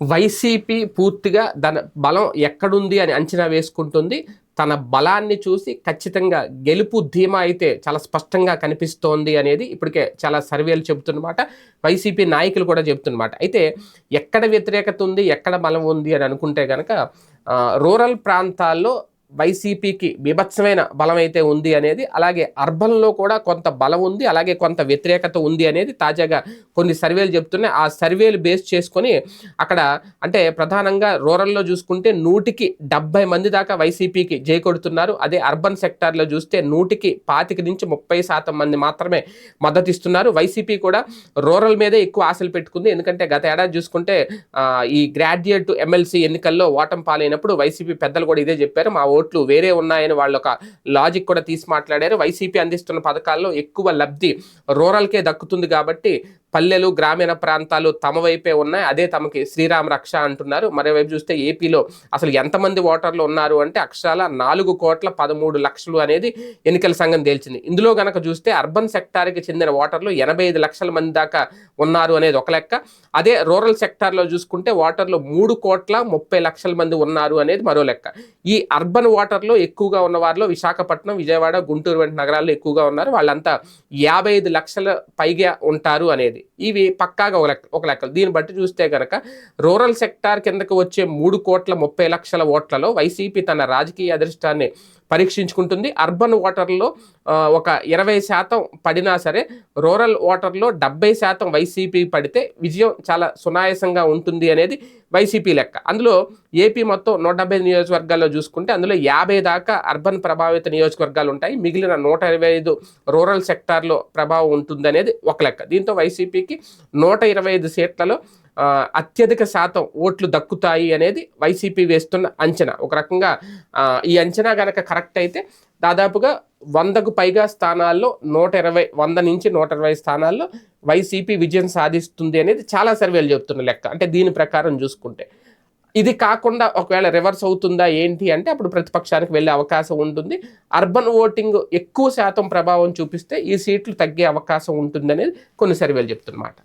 YCP పూర్తిగా దాని బలం ఎక్కడుంది అని అంచనా వేసుకుంటుంది. తన బలాన్ని చూసి ఖచ్చితంగా గెలుపు ధీమా అయితే చాలా స్పష్టంగా కనిపిస్తోంది అనేది ఇప్పటికే చాలా సర్వేలు చెబుతున్నమాట. వైసీపీ నాయకులు కూడా చెబుతున్నమాట. అయితే ఎక్కడ వ్యతిరేకత ఉంది ఎక్కడ బలం ఉంది అని అనుకుంటే కనుక రూరల్ ప్రాంతాల్లో వైసీపీకి బీభత్సమైన బలం అయితే ఉంది అనేది అలాగే అర్బన్లో కూడా కొంత బలం ఉంది అలాగే కొంత వ్యతిరేకత ఉంది అనేది తాజాగా కొన్ని సర్వేలు చెప్తున్నాయి. ఆ సర్వేలు బేస్ చేసుకొని అక్కడ అంటే ప్రధానంగా రూరల్లో చూసుకుంటే నూటికి డెబ్బై మంది దాకా వైసీపీకి జై కొడుతున్నారు. అదే అర్బన్ సెక్టార్లో చూస్తే నూటికి పాతిక నుంచి ముప్పై శాతం మంది మాత్రమే మద్దతు ఇస్తున్నారు. వైసీపీ కూడా రూరల్ మీదే ఎక్కువ ఆశలు పెట్టుకుంది. ఎందుకంటే గత ఏడాది చూసుకుంటే ఈ గ్రాడ్యుయేట్ ఎమ్మెల్సీ ఎన్నికల్లో ఓటం పాలైనప్పుడు వైసీపీ పెద్దలు కూడా ఇదే చెప్పారు. మా ఓట్లు వేరే ఉన్నాయని వాళ్ళు ఒక లాజిక్ కూడా తీసి మాట్లాడారు. వైసీపీ అందిస్తున్న పథకాల్లో ఎక్కువ లబ్ధి రూరల్కే దక్కుతుంది కాబట్టి పల్లెలు గ్రామీణ ప్రాంతాలు తమ వైపే ఉన్నాయి. అదే తమకి శ్రీరామ రక్ష అంటున్నారు. మరోవైపు చూస్తే ఏపీలో అసలు ఎంతమంది ఓటర్లు ఉన్నారు అంటే అక్షరాల నాలుగు కోట్ల పదమూడు లక్షలు అనేది ఎన్నికల సంఘం తేల్చింది. ఇందులో గనక చూస్తే అర్బన్ సెక్టార్కి చెందిన ఓటర్లు ఎనభై ఐదు లక్షల మంది దాకా ఉన్నారు అనేది ఒక లెక్క. అదే రూరల్ సెక్టార్లో చూసుకుంటే ఓటర్లు మూడు కోట్ల ముప్పై లక్షల మంది ఉన్నారు అనేది మరో లెక్క. ఈ అర్బన్ ఓటర్లు ఎక్కువగా ఉన్న వారిలో విశాఖపట్నం విజయవాడ గుంటూరు వంటి నగరాల్లో ఎక్కువగా ఉన్నారు. వాళ్ళంతా యాభై ఐదు లక్షల పైగా ఉంటారు అనేది. ఇవి పక్కాగా ఒక లెక్క ఒక లెక్కలు. దీన్ని బట్టి చూస్తే కనుక రూరల్ సెక్టార్ కిందకు వచ్చే మూడు కోట్ల ముప్పై లక్షల ఓట్లలో వైసీపీ తన రాజకీయ అదృష్టాన్ని పరీక్షించుకుంటుంది. అర్బన్ ఓటర్లో ఒక ఇరవై శాతం పడినా సరే రూరల్ ఓటర్లో డెబ్బై శాతం వైసీపీ పడితే విజయం చాలా సునాయాసంగా ఉంటుంది అనేది వైసీపీ లెక్క. అందులో ఏపీ మొత్తం నూట డెబ్బై నియోజకవర్గాల్లో చూసుకుంటే అందులో యాభై దాకా అర్బన్ ప్రభావిత నియోజకవర్గాలు ఉంటాయి. మిగిలిన నూట ఇరవై ఐదు రూరల్ సెక్టార్లో ప్రభావం ఉంటుంది అనేది ఒక లెక్క. దీంతో వైసీపీకి నూట ఇరవై ఐదు సీట్లలో అత్యధిక శాతం ఓట్లు దక్కుతాయి అనేది వైసీపీ వేస్తున్న అంచనా. ఒక రకంగా ఈ అంచనా కనుక కరెక్ట్ అయితే దాదాపుగా వందకు పైగా స్థానాల్లో నూట ఇరవై వంద నుంచి నూట ఇరవై స్థానాల్లో వైసీపీ విజయం సాధిస్తుంది అనేది చాలా సర్వేలు చెప్తున్న లెక్క. అంటే దీని ప్రకారం చూసుకుంటే. ఇది కాకుండా ఒకవేళ రివర్స్ అవుతుందా ఏంటి అంటే అప్పుడు ప్రతిపక్షానికి వెళ్ళే అవకాశం ఉంటుంది. అర్బన్ ఓటింగ్ ఎక్కువ శాతం ప్రభావం చూపిస్తే ఈ సీట్లు తగ్గే అవకాశం ఉంటుంది అనేది కొన్ని సర్వేలు చెప్తున్నమాట.